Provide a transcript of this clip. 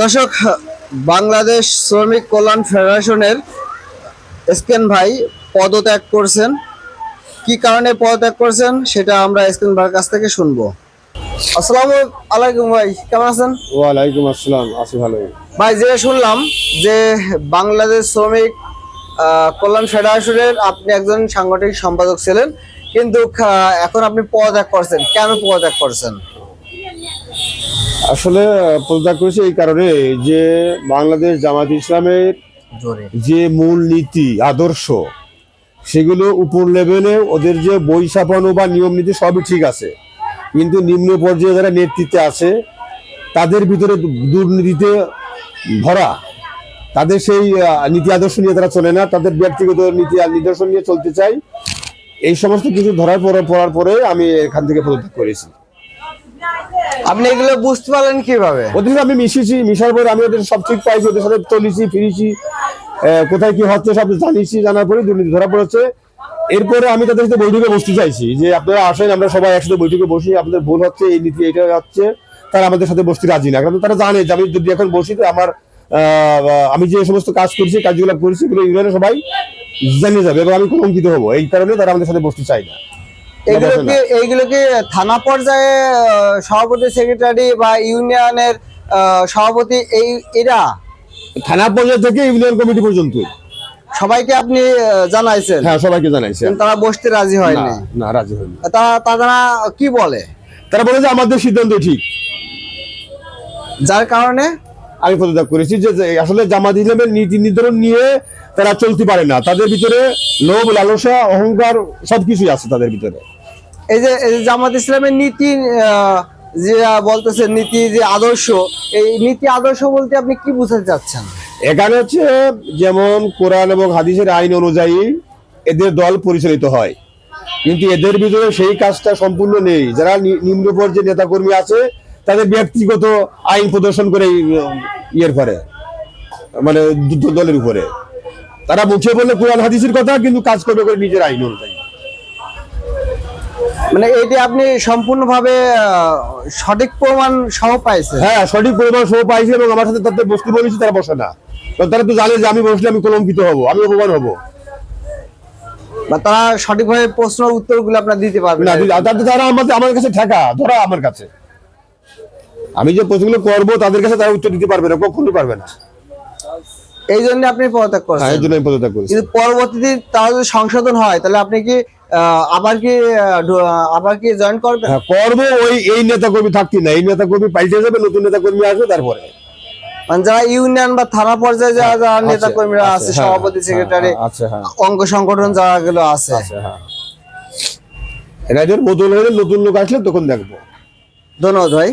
দর্শক বাংলাদেশ শ্রমিক কল্যাণ ফেডারেশনের স্কেন ভাই পদত্যাগ করছেন। কি কারণে পদত্যাগ করছেন সেটা আমরা স্কেন ভাইয়ের কাছ থেকে শুনব। আসসালামু আলাইকুম ভাই কেমন আছেন? ওয়ালাইকুম আসসালাম আছি ভালোই। ভাই যে শুনলাম যে বাংলাদেশ শ্রমিক কল্যাণ ফেডারেশনের আপনি একজন সাংগঠনিক সম্পাদক ছিলেন কিন্তু এখন আপনি পদত্যাগ করছেন। কেন পদত্যাগ করছেন? আসলে পদত্যাগ করেছি এই কারণে যে বাংলাদেশ জামাত ইসলামের যে মূল নীতি আদর্শ সেগুলো উপর লেভেলে ওদের যে বই ছাপানো বা নিয়ম নীতি সবই ঠিক আছে। কিন্তু নিম্ন পর্যায়ে যারা নেতৃত্বে আছে তাদের ভিতরে দুর্নীতিতে ভরা। তাদের সেই নীতি আদর্শ নিয়ে তারা চলে না। তাদের ব্যক্তিগত নীতি আর নিদর্শন নিয়ে চলতে চাই। এই সমস্ত কিছু ধরার পরে পড়ার পরে আমি এখান থেকে পদত্যাগ করেছি। আপনি এগুলো বুঝতে পারলেন কীভাবে? ওদের আমি মিশেছি, মিশার পরে আমি ওদের সব ঠিক পাইছি, ওদের সাথে চলেছি, ফিরেছি কোথায় কি হচ্ছে সব জানিয়েছি, জানার পরে দুর্নীতি ধরা পড়েছে। এরপরে আমি তাদের সাথে বৈঠকে বসতে চাইছি যে আপনারা আসেন, আমরা সবাই একসাথে বৈঠকে বসি, আপনাদের ভুল হচ্ছে, এই নীতি এটা হচ্ছে, তারা আমাদের সাথে বসতে রাজি না। কারণ তারা জানে যে আমি যদি এখন বসি, তো আমার আমি যে সমস্ত কাজ করছি, কাজগুলো করছি, এগুলো ইউনিয়নে সবাই জানিয়ে যাবে, এবং আমি কলঙ্কিত হব। এই কারণে তারা আমাদের সাথে বসতে চাই না। এগুলো বসে না। কি এইগুলো কি থানা পর্যায়ে সভাপতি সেক্রেটারি বা ইউনিয়নের সভাপতি এই এরা? থানা পর্যায়ে থেকে ইউনিয়ন কমিটি পর্যন্ত। সবাইকে আপনি জানাইছেন? হ্যাঁ সবাইকে জানাইছে। কিন্তু তারা বসতে রাজি না হয়নি। না রাজি হয়নি। তারা তারা কি বলে? তারা বলে যে আমাদের সিদ্ধান্ত ঠিক। যার কারণে? আমি পদত্যাগ করেছি যে যে আসলে জামাত ইসলামের নীতি নির্ধারণ নিয়ে তারা চলতে পারে না। তাদের ভিতরে লোভ লালসা অহংকার সবকিছুই আছে তাদের ভিতরে। এই যে জামাত ইসলামের নীতি আহ, যে বলতেছে নীতি যে আদর্শ এই নীতি আদর্শ বলতে আপনি কি বুঝাতে চাচ্ছেন? এখানে হচ্ছে যেমন কোরআন এবং হাদিসের আইন অনুযায়ী এদের দল পরিচালিত হয়। কিন্তু এদের ভিতরে সেই কাজটা সম্পূর্ণ নেই। যারা নিম্ন পর্যায়ে নেতাকর্মী আছে তাদের ব্যক্তিগত আইন প্রদর্শন করে ইয়ের করে মানে দলের উপরে। তারা মুখে বললে কোরআন হাদিসের কথা কিন্তু কাজ করবে করে নিজের আইন অনুযায়ী। মানে এটি আপনি সম্পূর্ণভাবে সঠিক প্রমাণ সহ পাইছেন। হ্যাঁ সঠিক পরিমাণ সহ পাইছে এবং আমার সাথে তাদের বসতে বলেছি তারা বসে না। তারা তো জানে যে আমি বসলে আমি কলঙ্কিত হব আমি অপমান হব। বা তারা সঠিকভাবে প্রশ্ন উত্তরগুলো আপনার দিতে পারবেন। না তারা আমাদের আমার কাছে ঠেকা ধরা আমার কাছে। আমি যে প্রশ্নগুলো করব তাদের কাছে তারা উত্তর দিতে পারবে না কখনোই পারবে না। এই জন্য আপনি পদত্যাগ হ্যাঁ, করছেন। এর জন্য আমি পদত্যাগ করেছি। কিন্তু পরবর্তীতে তারা যদি সংশোধন হয় তাহলে আপনি কি আবার কি আবার কি জয়েন করবেন হ্যাঁ করব ওই এই নেতা কর্মী থাকতি না এই নেতা কর্মী পাল্টে যাবে নতুন নেতা কর্মী আসবে তারপরে। মানে যারা ইউনিয়ন বা থানা পর্যায়ে যারা যারা আছে, নেতা কর্মীরা আছে, আছে হ্যাঁ, সভাপতি হ্যাঁ, সেক্রেটারি হ্যাঁ, হ্যাঁ। অঙ্গ সংগঠন যারা গুলো আছে। আচ্ছা হ্যাঁ। যখন বদল হলে নতুন লোক আসলে তখন দেখব। ধন্যবাদ ভাই।